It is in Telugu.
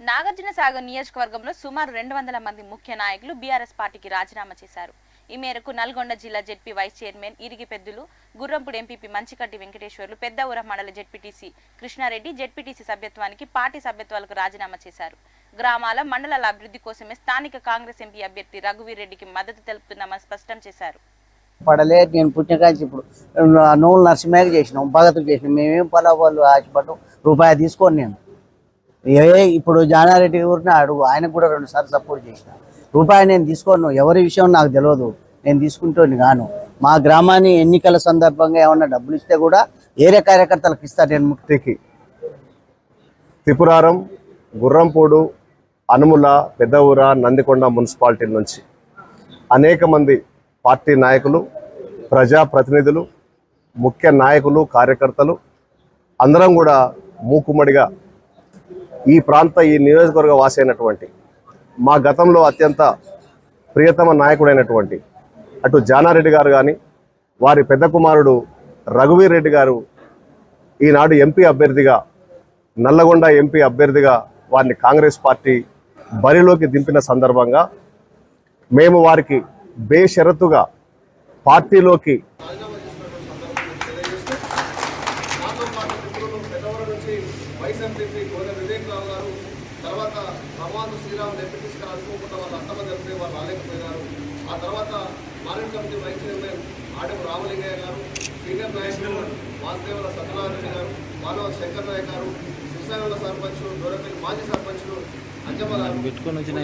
నాగార్జున సాగర్ నియోజకవర్గంలో సుమారు రెండు వందల మంది ముఖ్య నాయకులు బీఆర్ఎస్ పార్టీకి రాజీనామా చేశారు. ఈ మేరకు నల్గొండ జిల్లా ZP vice chairman Irigi Peddulu Gurrampudu MPP Manchikatti Venkateswarlu Peddavura మండల జెడ్పీటీసీ కృష్ణారెడ్డి జెడ్పీటీసీ సభ్యత్వానికి పార్టీ సభ్యత్వాలకు రాజీనామా చేశారు. గ్రామాల మండలాల అభివృద్ధి కోసమే స్థానిక కాంగ్రెస్ ఎంపీ అభ్యర్థి రఘువీర్ రెడ్డికి మద్దతు తెలుపుతున్నామని స్పష్టం చేశారు. పడలే నేను పుట్టినకాంచి ఇప్పుడు. నూనె నరసింహయ్యకి చేసినాం భగత్కి చేసినాం. మేమేం పలా వాళ్ళు ఆశపడ్డాం రూపాయి తీసుకొని నేను. ఏ ఇప్పుడు జానారెడ్డి ఊరిని అడుగు. ఆయనకు కూడా రెండు సార్లు సపోర్ట్ చేసిన. రూపాయి నేను తీసుకోను. ఎవరి విషయం నాకు తెలియదు నేను తీసుకుంటోని గాను. మా గ్రామాన్ని ఎన్నికల సందర్భంగా ఏమన్నా డబ్బులు ఇస్తే కూడా ఏరే కార్యకర్తలకు ఇస్తాను నేను ముక్తికి త్రిపురారం గుర్రంపూడు అనుముల పెద్దఊర నందికొండ మున్సిపాలిటీ నుంచి అనేక మంది పార్టీ నాయకులు ప్రజాప్రతినిధులు ముఖ్య నాయకులు కార్యకర్తలు అందరం కూడా మూకుమ్మడిగా ఈ ప్రాంత ఈ నియోజకవర్గ వాసి అయినటువంటి మా గతంలో అత్యంత ప్రియతమ నాయకుడైనటువంటి అటు జానారెడ్డి గారు కానీ వారి పెద్ద కుమారుడు రఘువీర్ రెడ్డి గారు ఈనాడు ఎంపీ అభ్యర్థిగా నల్లగొండ ఎంపీ అభ్యర్థిగా వారిని కాంగ్రెస్ పార్టీ బరిలోకి దింపిన సందర్భంగా మేము వారికి బేషరతుగా పార్టీలోకి వైస్ ఎంపీ గోనె వివేక్ రావు గారు తర్వాత భగవాన్ శ్రీరామ్ డెప్యూటీస్ గారు అనుకోకుండా వాళ్ళు అంతమ జరిపితే వాళ్ళు రాలేకపోయినారు. ఆ తర్వాత market committee vice chairman Adem Ramalingaiah గారు సీనియర్ నాయకులు వాసుదేవుల సత్యనారాయణ గారు మానవ శంకర్ నాయక్ గారు శివసేనల సర్పంచ్ దూరపల్లి మాజీ సర్పంచ్లు అంజమ్మ గారు. పెట్టుకొని వచ్చిన